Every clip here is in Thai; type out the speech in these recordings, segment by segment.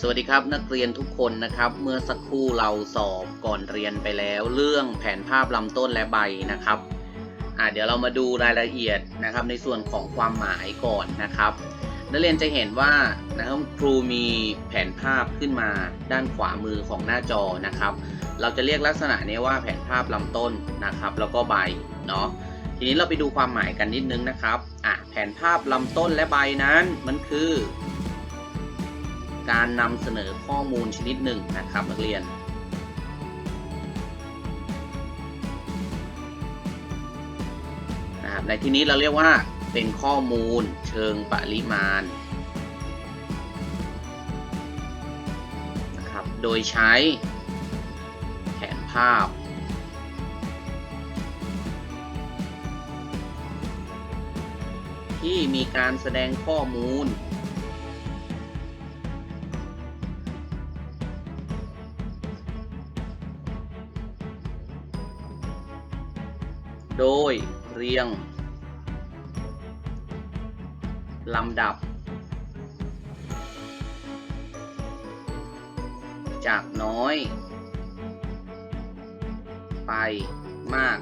สวัสดีครับนักเรียนทุกคนนะครับ เมื่อสักครู่เราสอบก่อนเรียนไปแล้ว เรื่องแผนภาพลำต้นและใบนะครับอ่าเดี๋ยวเรามาดูรายละเอียดนะครับในส่วนของความหมายก่อนนะครับ นักเรียนจะเห็นว่านะครับครูมีแผนภาพขึ้นมาด้านขวามือของหน้าจอนะครับ เราจะเรียกลักษณะนี้ว่าแผนภาพลำต้นนะครับ แล้วก็ใบเนาะทีนี้เราไปดูความหมายกันนิดนึงนะครับอะแผนภาพลำต้นและใบนั้นมันคือ การนำเสนอข้อมูลชนิดหนึ่งนะครับนักเรียน นะครับในที่นี้เราเรียกว่าเป็นข้อมูลเชิงปริมาณนะครับโดยใช้แผนภาพที่มีการแสดงข้อมูล โดยเรียงลำดับ จากน้อย ไปมาก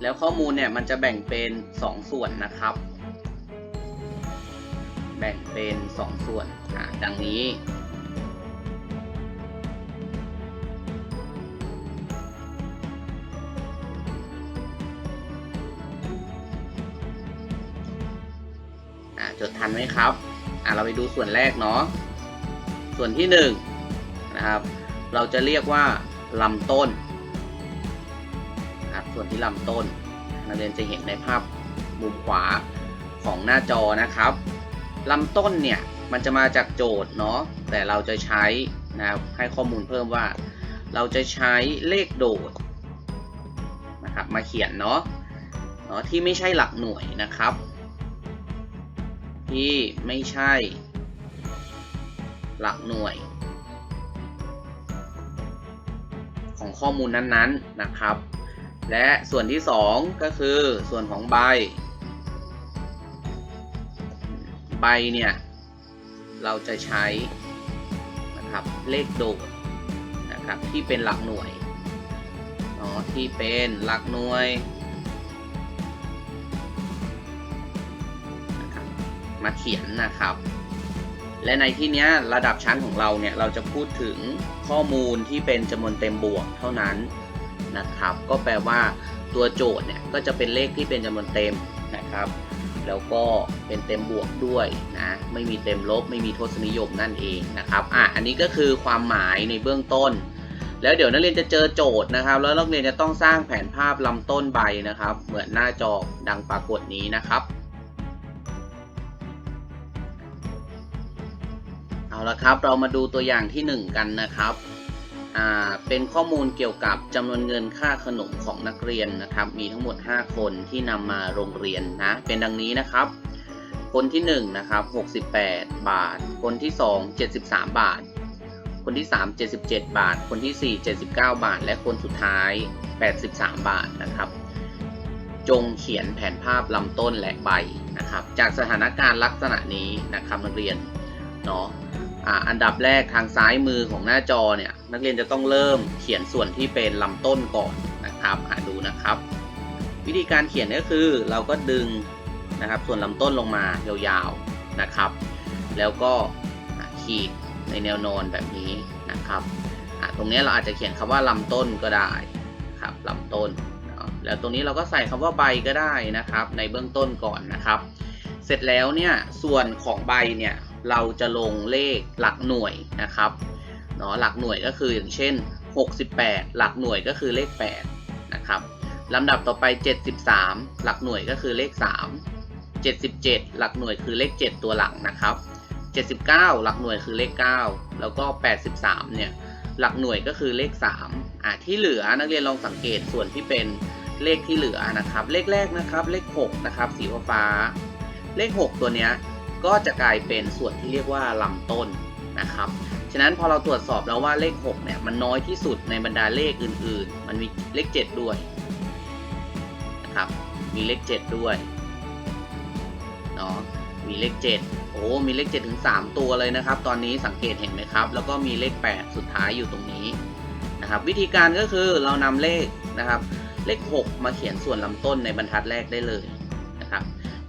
แล้วข้อมูลเนี่ยมันจะแบ่งเป็น 2 ส่วนนะครับ แบ่งเป็น 2 ส่วนดังนี้ ทันไหมครับ อ่าเราไปดูส่วนแรกเนาะ ส่วนที่หนึ่งนะครับ เราจะเรียกว่าลำต้นนะครับส่วนที่ลำต้น นักเรียนจะเห็นในภาพมุมขวาของหน้าจอนะครับลำต้นเนี่ยมันจะมาจากโจทย์เนาะ แต่เราจะใช้นะครับให้ข้อมูลเพิ่มว่า เราจะใช้เลขโดดนะครับมาเขียนเนาะเนาะที่ไม่ใช่หลักหน่วยนะครับ ที่ไม่ใช่ หลักหน่วย ของข้อมูลนั้นๆนะครับ และส่วนที่ 2 ก็คือส่วนของใบ ใบเนี่ย เราจะใช้นะครับเลขโดดนะครับที่เป็นหลักหน่วยเนาะที่เป็นหลักหน่วย มาเขียนนะครับ และในที่นี้ระดับชั้นของเราเนี่ยเราจะพูดถึงข้อมูลที่เป็นจำนวนเต็มบวกเท่านั้นนะครับ ก็แปลว่าตัวโจทย์เนี่ยก็จะเป็นเลขที่เป็นจำนวนเต็มนะครับ แล้วก็เป็นเต็มบวกด้วยนะไม่มีเต็มลบไม่มีทศนิยมนั่นเองนะครับอะอันนี้ก็คือความหมายในเบื้องต้น แล้วเดี๋ยวนักเรียนจะเจอโจทย์นะครับ แล้วนักเรียนจะต้องสร้างแผนภาพลำต้นใบนะครับ เหมือนหน้าจอดังปรากฏนี้นะครับ เอาละครับ เรามาดูตัวอย่างที่ 1 กันนะครับอ่าเป็นข้อมูลเกี่ยวกับจำนวนเงินค่าขนมของนักเรียนนะครับ มีทั้งหมด 5 คนที่นำมาโรงเรียนนะ เป็นดังนี้นะครับ คนที่1นะครับ68 บาท คนที่ 2 73 บาท คนที่ 3 77 บาท คนที่ 4 79 บาท และคนสุดท้าย 83 บาทนะครับ จงเขียนแผนภาพลำต้นและใบนะครับ จากสถานการณ์ลักษณะนี้นะครับนักเรียน เนาะอันดับแรกทางซ้ายมือของหน้าจอเนี่ยนักเรียนจะต้องเริ่มเขียนส่วนที่เป็นลำต้นก่อนนะครับอ่าดูนะครับ วิธีการเขียนก็คือเราก็ดึงนะครับส่วนลำต้นลงมายาวๆนะครับ แล้วก็ขีดในแนวนอนแบบนี้นะครับตรงนี้เราอาจจะเขียนคำว่าลำต้นก็ได้ครับลำต้น แล้วตรงนี้เราก็ใส่คำว่าใบก็ได้นะครับ ในเบื้องต้นก่อนนะครับ เสร็จแล้วเนี่ยส่วนของใบเนี่ย เราจะลงเลขหลักหน่วยนะครับเนาะหลักหน่วยก็คืออย่างเช่น 68 หลักหน่วยก็คือเลข8นะครับลำดับต่อไป 73 หลักหน่วยก็คือเลข 3 77 หลักหน่วยคือเลข 7 ตัวหลังนะครับ 79 หลักหน่วยคือเลข 9 แล้วก็ 83 เนี่ยหลักหน่วยก็คือเลข3อะที่เหลือนักเรียนลองสังเกตส่วนที่เป็นเลขที่เหลือนะครับ เลขแรกนะครับ เลข6นะครับสีฟ้าเลข 6 ตัวเนี้ย ก็จะกลายเป็นส่วนที่เรียกว่าลำต้นนะครับ ฉะนั้นพอเราตรวจสอบแล้วว่าเลข6เนี่ยมันน้อยที่สุดในบรรดาเลขอื่น ๆ มันมีเลข 7 ด้วยนะครับ มีเลข 7 ด้วยเนาะ มีเลข 7 โอ้ มีเลข 7 ถึง 3 ตัวเลยนะครับ ตอนนี้สังเกตเห็นไหมครับ แล้วก็มีเลข 8 สุดท้ายอยู่ตรงนี้นะครับ วิธีการก็คือเรานำเลขนะครับ เลข 6 มาเขียนส่วนลำต้นในบรรทัดแรกได้เลย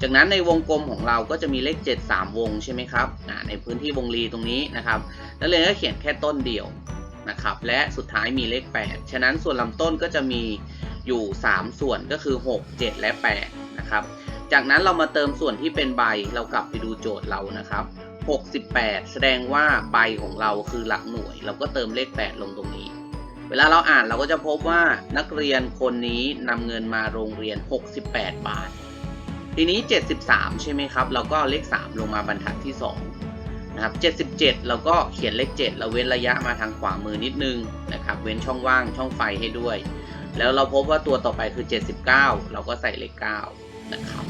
จากนั้นในวงกลมของเราก็จะมีเลข 7 3 วงใช่ไหมครับในพื้นที่วงรีตรงนี้นะครับ นักเรียนก็เขียนแค่ต้นเดียวนะครับ และสุดท้ายมีเลข 8 ฉะนั้นส่วนลำต้นก็จะมีอยู่ 3 ส่วนก็คือ 6 7 และ 8 นะครับ จากนั้นเรามาเติมส่วนที่เป็นใบเรากลับไปดูโจทย์เรานะครับ 68 แสดงว่าใบของเราคือหลักหน่วย เราก็เติมเลข 8 ลงตรงนี้ เวลาเราอ่านเราก็จะพบว่านักเรียนคนนี้นำเงินมาโรงเรียน 68 บาท ทีนี้ 73 ใช่ไหมครับ เราก็เลข 3 ลงมาบรรทัดที่2นะครับ77 เราก็เขียนเลข 7 เราเว้นระยะมาทางขวามือนิดนึงนะครับ เว้นช่องว่างช่องไฟให้ด้วย แล้วเราพบว่าตัวต่อไปคือ 79 เราก็ใส่เลข 9 นะครับ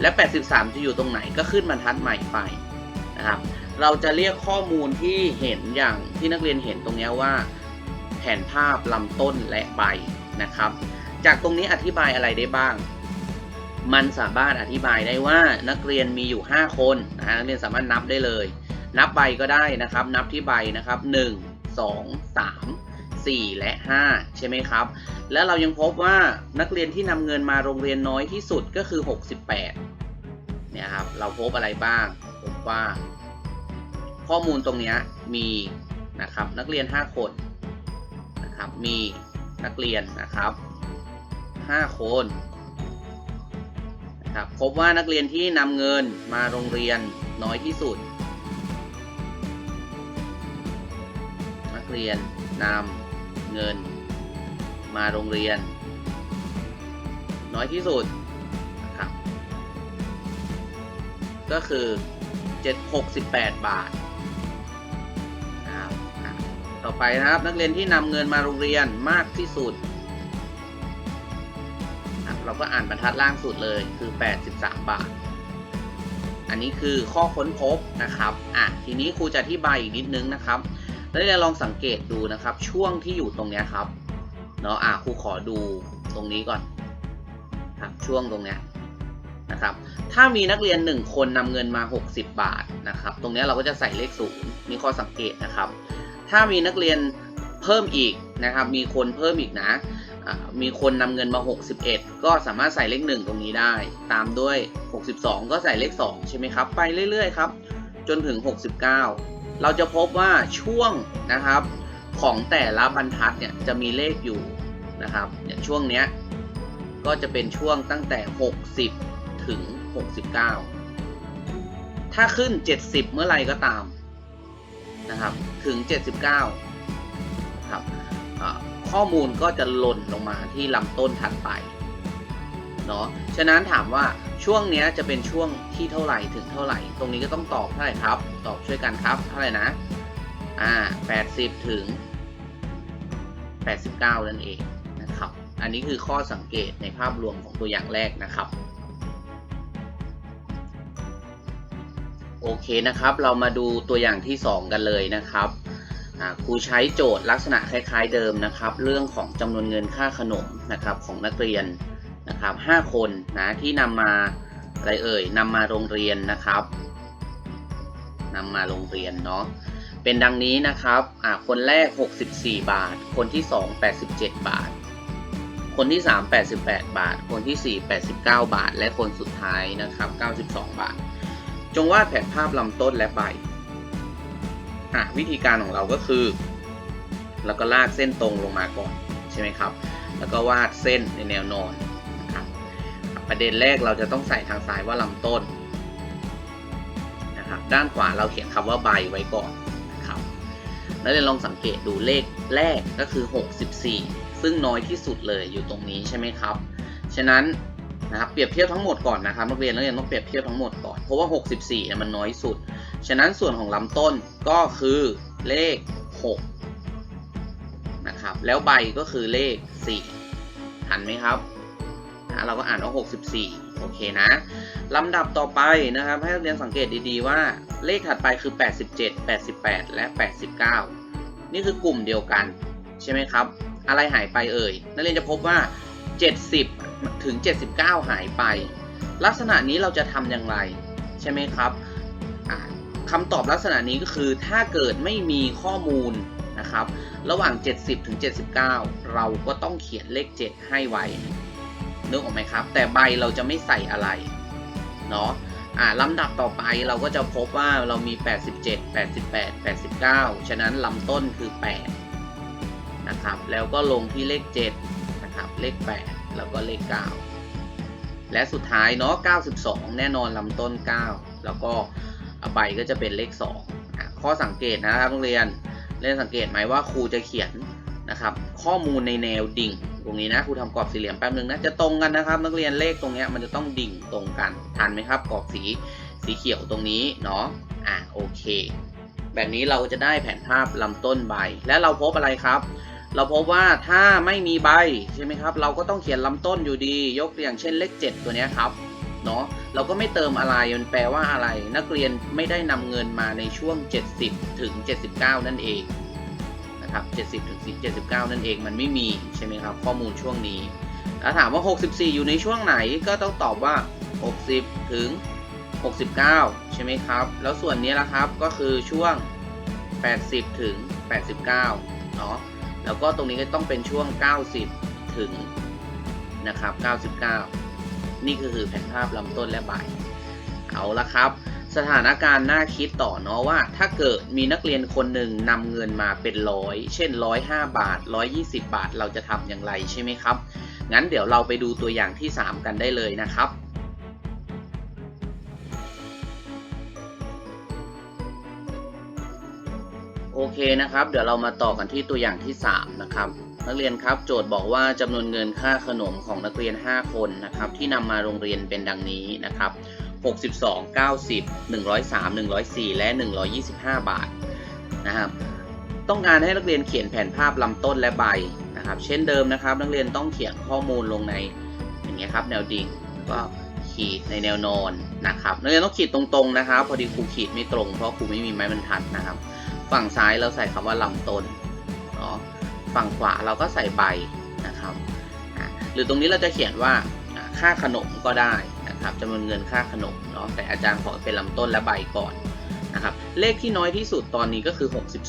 และ 83 จะอยู่ตรงไหนก็ขึ้นบรรทัดใหม่ไปนะครับ เราจะเรียกข้อมูลที่เห็นอย่างที่นักเรียนเห็นตรงนี้ว่า แผนภาพลำต้นและใบนะครับ จากตรงนี้อธิบายอะไรได้บ้าง มันสามารถอธิบายได้ว่านักเรียนมีอยู่ 5 คนนะฮะนักเรียนสามารถนับได้เลย นับใบก็ได้นะครับ นับที่ใบนะครับ 1 2 3 4 และ 5 ใช่ไหมครับ แล้วเรายังพบว่านักเรียนที่นำเงินมาโรงเรียนน้อยที่สุดก็คือ 68เนี่ยครับเราพบอะไรบ้างพบว่า ข้อมูลตรงนี้มีนะครับนักเรียน 5 คนนะครับมีนักเรียนนะครับ 5 คน นะครับพบว่านักเรียนที่นำเงินมาโรงเรียนน้อยที่สุด นักเรียนนำเงินมาโรงเรียน น้อยที่สุดนะครับก็คือ 768 บาทนะครับต่อไปนะครับนักเรียนที่นำเงินมาโรงเรียนมากที่สุด เราก็อ่านบรรทัดล่างสุดเลยคือ 83 บาท อันนี้คือข้อค้นพบนะครับอะทีนี้ครูจะอธิบายอีกนิดนึงนะครับแล้วเราลองสังเกตดูนะครับ ช่วงที่อยู่ตรงเนี้ยครับเนาะอะครูขอดูตรงนี้ก่อนครับช่วงตรงเนี้ยนะครับ ถ้ามีนักเรียน 1 คนนำเงินมา 60 บาทนะครับ ตรงนี้เราก็จะใส่เลขศูนย์มีข้อสังเกตนะครับ ถ้ามีนักเรียนเพิ่มอีกนะครับ มีคนเพิ่มอีกนะ มีคนนำเงินมา 61 ก็สามารถใส่เลข 1 ตรงนี้ได้ ตามด้วย 62 ก็ใส่เลข 2 ใช่ไหมครับ ไปเรื่อยๆครับ จนถึง 69 เราจะพบว่าช่วงนะครับของแต่ละบรรทัดเนี่ยจะมีเลขอยู่นะครับอย่างช่วงเนี้ยก็จะเป็นช่วงตั้งแต่ 60 ถึง 69 ถ้าขึ้น 70 เมื่อไหร่ก็ตามนะครับถึง 79นะครับ ข้อมูลก็จะหล่นลงมาที่ลำต้นถัดไปเนาะฉะนั้นถามว่าช่วงเนี้ยจะเป็นช่วงที่เท่าไหร่ถึงเท่าไหร่ ตรงนี้ก็ต้องตอบเท่าไหร่ครับ ตอบช่วยกันครับเท่าไหร่นะอ่า80 ถึง 89 นั่นเองนะครับ อันนี้คือข้อสังเกตในภาพรวมของตัวอย่างแรกนะครับโอเคนะครับ เรามาดูตัวอย่างที่ 2 กันเลยนะครับ ครูใช้โจทย์ลักษณะคล้ายๆเดิมนะครับ เรื่องของจำนวนเงินค่าขนมนะครับของนักเรียนนะครับ5คนนะที่นำมาอะไรเอ่ยนำมาโรงเรียนนะครับนำมาโรงเรียนเนาะเป็นดังนี้นะครับคนแรก 64 บาท คนที่ 2 87 บาท คนที่ 3 88 บาท คนที่ 4 89 บาท และคนสุดท้ายนะครับ 92 บาท จงวาดแผนภาพลำต้นและใบ อะวิธีการของเราก็คือแล้วก็ลากเส้นตรงลงมาก่อนใช่ไหมครับ แล้วก็วาดเส้นในแนวนอนนะครับประเด็นแรกเราจะต้องใส่ทางซ้ายว่าลำต้นนะครับด้านขวาเราเขียนคำว่าใบไว้ก่อนนะครับแล้วเราลองสังเกตดูเลขแรกก็คือ 64 ซึ่งน้อยที่สุดเลยอยู่ตรงนี้ใช่ไหมครับ ฉะนั้นนะครับเปรียบเทียบทั้งหมดก่อนนะครับนักเรียนนักเรียนต้องเปรียบเทียบทั้งหมดก่อนเพราะว่า 64เนี่ยมันน้อยสุด ฉะนั้นส่วนของลำต้นก็คือเลข 6 นะครับ แล้วใบก็คือเลข 4 ทันไหมครับนะเราก็อ่านว่า 64 โอเคนะลำดับต่อไปนะครับ ให้นักเรียนสังเกตดีๆว่าเลขถัดไปคือ 87 88 และ 89 นี่คือกลุ่มเดียวกัน ใช่ไหมครับ อะไรหายไปเอ่ย นักเรียนจะพบว่า 70 ถึง 79 หายไป ลักษณะนี้เราจะทำอย่างไร ใช่ไหมครับ คำตอบลักษณะนี้ก็คือถ้าเกิดไม่มีข้อมูลนะครับ ระหว่าง 70 ถึง 79 เราก็ต้องเขียนเลข 7 ให้ไว้นึกออกไหมครับ แต่ใบเราจะไม่ใส่อะไรเนาะอ่าลำดับต่อไปเราก็จะพบว่าเรามี 87 88 89 ฉะนั้นลำต้นคือ 8 นะครับ แล้วก็ลงที่เลข 7 นะครับ เลข 8 แล้วก็เลข 9 และสุดท้ายเนาะ92 แน่นอนลำต้น 9 แล้วก็ ใบก็จะเป็นเลข2อะข้อสังเกตนะครับนักเรียนเล่นสังเกตไหมว่าครูจะเขียนนะครับ ข้อมูลในแนวดิ่ง ตรงนี้นะครูทำกรอบสี่เหลี่ยมแป๊บนึงนะจะตรงกันนะครับนักเรียนเลขตรงนี้มันจะต้องดิ่งตรงกันทันไหมครับ กรอบสีสีเขียวตรงนี้เนาะอะโอเค แบบนี้เราจะได้แผนภาพลำต้นใบ และเราพบอะไรครับ เราพบว่าถ้าไม่มีใบใช่ไหมครับ เราก็ต้องเขียนลำต้นอยู่ดี ยกตัวอย่างเช่นเลข 7 ตัวนี้ครับ เนาะเราก็ไม่เติมอะไรมันแปลว่าอะไร นักเรียนไม่ได้นำเงินมาในช่วง 70 ถึง 79 นั่นเองนะครับ 70 ถึง 79 นั่นเองมันไม่มีใช่ไหมครับ ข้อมูลช่วงนี้แล้วถามว่า 64 อยู่ในช่วงไหนก็ต้องตอบว่า 60 ถึง 69 ใช่ไหมครับ แล้วส่วนนี้ละครับก็คือช่วง 80 ถึง 89 เนาะแล้วก็ตรงนี้ก็ต้องเป็นช่วง 90 ถึงนะครับ 99 นี่ก็คือแผนภาพลำต้นและใบ เอาละครับ สถานการณ์น่าคิดต่อเนาะว่า ถ้าเกิดมีนักเรียนคนหนึ่งนำเงินมาเป็นร้อย เช่น105บาท120บาท เราจะทำอย่างไรใช่ไหมครับ งั้นเดี๋ยวเราไปดูตัวอย่างที่ 3 กันได้เลยนะครับโอเคนะครับ เดี๋ยวเรามาต่อกันที่ตัวอย่างที่ 3 นะครับ นักเรียนครับโจทย์บอกว่าจำนวนเงินค่าขนมของนักเรียน 5 คนนะครับที่นำมาโรงเรียนเป็นดังนี้นะครับ 62 90 103 104 และ 125 บาทนะครับต้องการให้นักเรียนเขียนแผนภาพลำต้นและใบนะครับ เช่นเดิมนะครับ นักเรียนต้องเขียนข้อมูลลงในอย่างเงี้ยครับแนวดิ่งก็ขีดในแนวนอนนะครับนักเรียนต้องขีดตรงๆนะครับ พอดีครูขีดไม่ตรงเพราะครูไม่มีไม้บรรทัดนะครับ ฝั่งซ้ายเราใส่คำว่าลำต้นเนาะ ฝั่งขวาเราก็ใส่ใบนะครับหรือตรงนี้เราจะเขียนว่าค่าขนมก็ได้นะครับจำนวนเงินค่าขนมเนาะแต่อาจารย์ขอเป็นลำต้นและใบก่อนนะครับเลขที่น้อยที่สุดตอนนี้ก็คือ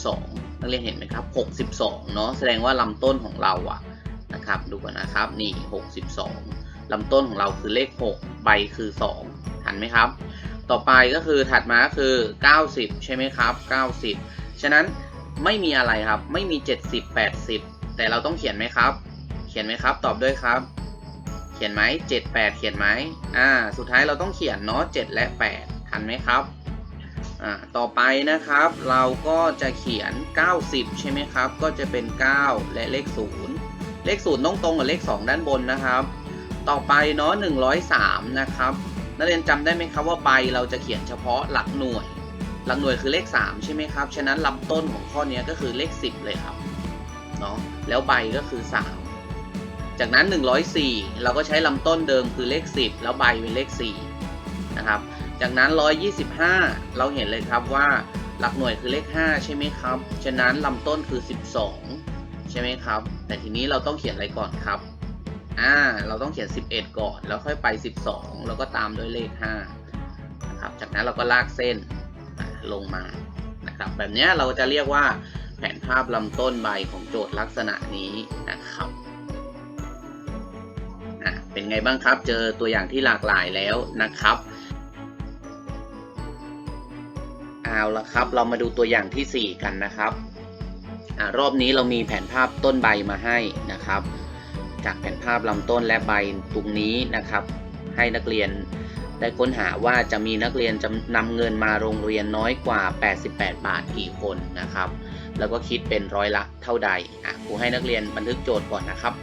62นักเรียนเห็นไหมครับ 62เนาะแสดงว่าลำต้นของเราอะนะครับดูก่อนนะครับนี่ 62ลำต้นของเราคือเลข 6 ใบคือ 2 ทันไหมครับ ต่อไปก็คือถัดมาก็คือ 90 ใช่ไหมครับ 90 ฉะนั้น ไม่มีอะไรครับ ไม่มี 70 80 แต่เราต้องเขียนไหมครับ เขียนไหมครับ ตอบด้วยครับ เขียนไหม78 เขียนไหมอ่า สุดท้ายเราต้องเขียนเนาะ7และ 8 ทันไหมครับ อ่า ต่อไปนะครับ เราก็จะเขียน 90 ใช่ไหมครับ ก็จะเป็น 9 และเลข 0 เลข 0 ต้องตรงกับเลข 2 ด้านบนนะครับ ต่อไปเนาะ103 นะครับ นักเรียนจำได้ไหมครับว่าใบเราจะเขียนเฉพาะหลักหน่วย หลักหน่วยคือเลข 3 ใช่ไหมครับ ฉะนั้นลำต้นของข้อนี้ก็คือเลข 10 เลยครับเนาะแล้วใบก็คือ 3 จากนั้น 104 เราก็ใช้ลำต้นเดิมคือเลข 10 แล้วใบเป็นเลข4นะครับจากนั้น 125 เราเห็นเลยครับว่าหลักหน่วยคือเลข 5 ใช่ไหมครับ ฉะนั้นลำต้นคือ 12 ใช่ไหมครับ แต่ทีนี้เราต้องเขียนอะไรก่อนครับ อ่า เราต้องเขียน 11 ก่อน แล้วค่อยไป 12 แล้วก็ตามด้วยเลข5นะครับ จากนั้นเราก็ลากเส้น ลงมานะครับแบบนี้เราจะเรียกว่าแผนภาพลำต้นใบของโจทย์ลักษณะนี้นะครับอะเป็นไงบ้างครับ เจอตัวอย่างที่หลากหลายแล้วนะครับเอาละครับ เรามาดูตัวอย่างที่ 4 กันนะครับอรอบนี้เรามีแผนภาพต้นใบมาให้นะครับ จากแผนภาพลำต้นและใบตรงนี้นะครับ ให้นักเรียน ได้ค้นหาว่าจะมีนักเรียนจะนำเงินมาโรงเรียนน้อยกว่า 88 บาทกี่คนนะครับ แล้วก็คิดเป็นร้อยละเท่าใดอะครูให้นักเรียนบันทึกโจทย์ก่อนนะครับ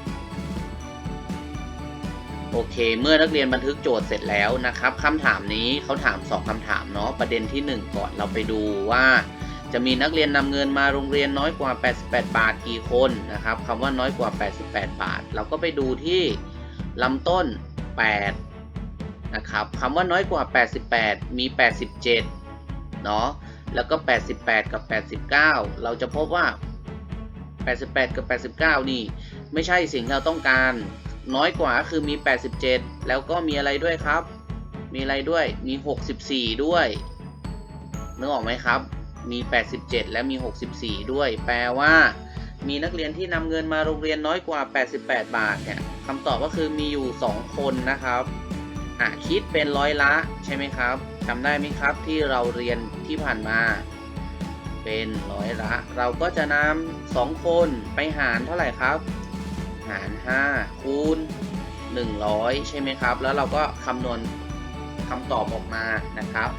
โอเค เมื่อนักเรียนบันทึกโจทย์เสร็จแล้วนะครับคำถามนี้เขาถาม 2คำถามเนาะประเด็นที่ 1 ก่อนเราไปดูว่าจะมีนักเรียนนำเงินมาโรงเรียนน้อยกว่า 88 บาทกี่คนนะครับคำว่าน้อยกว่า 88 บาท เราก็ไปดูที่ลำต้น 8 นะครับคำว่าน้อยกว่า 88 มี 87 เนาะแล้วก็ 88 กับ 89 เราจะพบว่า 88 กับ 89 นี่ ไม่ใช่สิ่งที่เราต้องการ น้อยกว่าคือมี 87 แล้วก็มีอะไรด้วยครับ มีอะไรด้วยมี 64 ด้วยนึกออกไหมครับ มี 87 และมี 64 ด้วย แปลว่า มีนักเรียนที่นำเงินมาโรงเรียนน้อยกว่า 88 บาทเนี่ยคำตอบก็คือมีอยู่ 2 คนนะครับ อะคิดเป็นร้อยละใช่ไหมครับจำได้ไหมครับที่เราเรียนที่ผ่านมา เป็นร้อยละ เราก็จะนำสองคนไปหารเท่าไหร่ครับ หาร 5 คูณ 100 ใช่ไหมครับ แล้วเราก็คำนวณคำตอบออกมานะครับ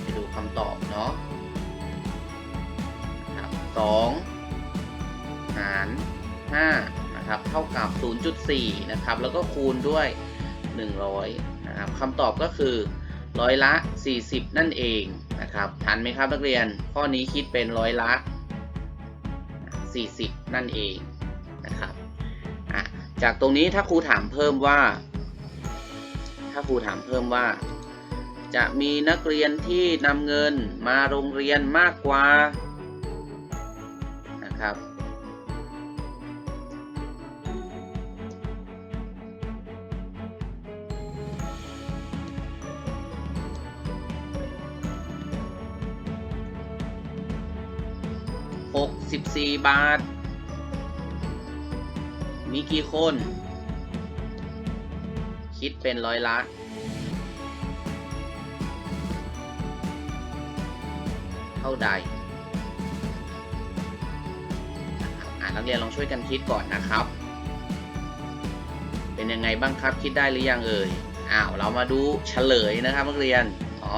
ไปดูคำตอบเนาะนะครับ2หาร5นะครับ เท่ากับ 0.4 นะครับ แล้วก็คูณด้วย 100นะครับคำตอบก็คือร้อยละ 40 นั่นเองนะครับทันไหมครับนักเรียนข้อนี้คิดเป็นร้อยละ 40 นั่นเองนะครับจากตรงนี้ถ้าครูถามเพิ่มว่า ถ้าครูถามเพิ่มว่า จะมีนักเรียนที่นำเงินมาโรงเรียนมากกว่านะครับ 64บาท มีกี่คน คิดเป็นร้อยละ เท่าใดนะครับอ่านักเรียนลองช่วยกันคิดก่อนนะครับ เป็นยังไงบ้างครับคิดได้หรือยังเอ่ยอ้าวเรามาดูเฉลยนะครับนักเรียนอ๋อ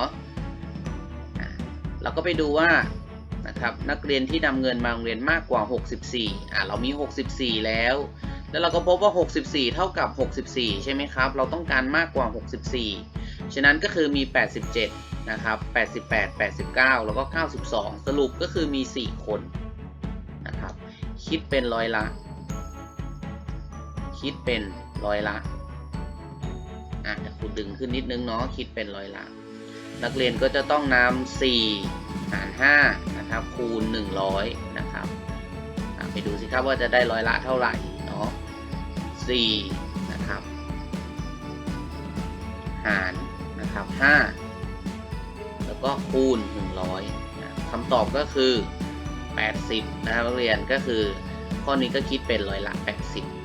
เราก็ไปดูว่า ครับ นักเรียนที่นำเงินมาโรงเรียนมากกว่า 64 อะ เรามี 64 แล้ว แล้วเราก็พบว่า 64 เท่ากับ 64 ใช่ไหมครับ เราต้องการมากกว่า 64 ฉะนั้นก็คือมี 87 นะครับ 88 89 แล้วก็ 92 สรุปก็คือมี 4 คนนะครับ คิดเป็นร้อยละ คิดเป็นร้อยละ อะครูดึงขึ้นนิดนึงเนาะ คิดเป็นร้อยละ นักเรียนก็จะต้องนำ4หาร5 นะครับคูณ 100 นะครับไปดูสิครับว่าจะได้ร้อยละเท่าไหร่เนาะ4นะครับ หารนะครับ 5 แล้วก็คูณ 100นะคำตอบก็คือ 80 นะครับนักเรียนก็คือข้อนี้ก็คิดเป็นร้อยละ 80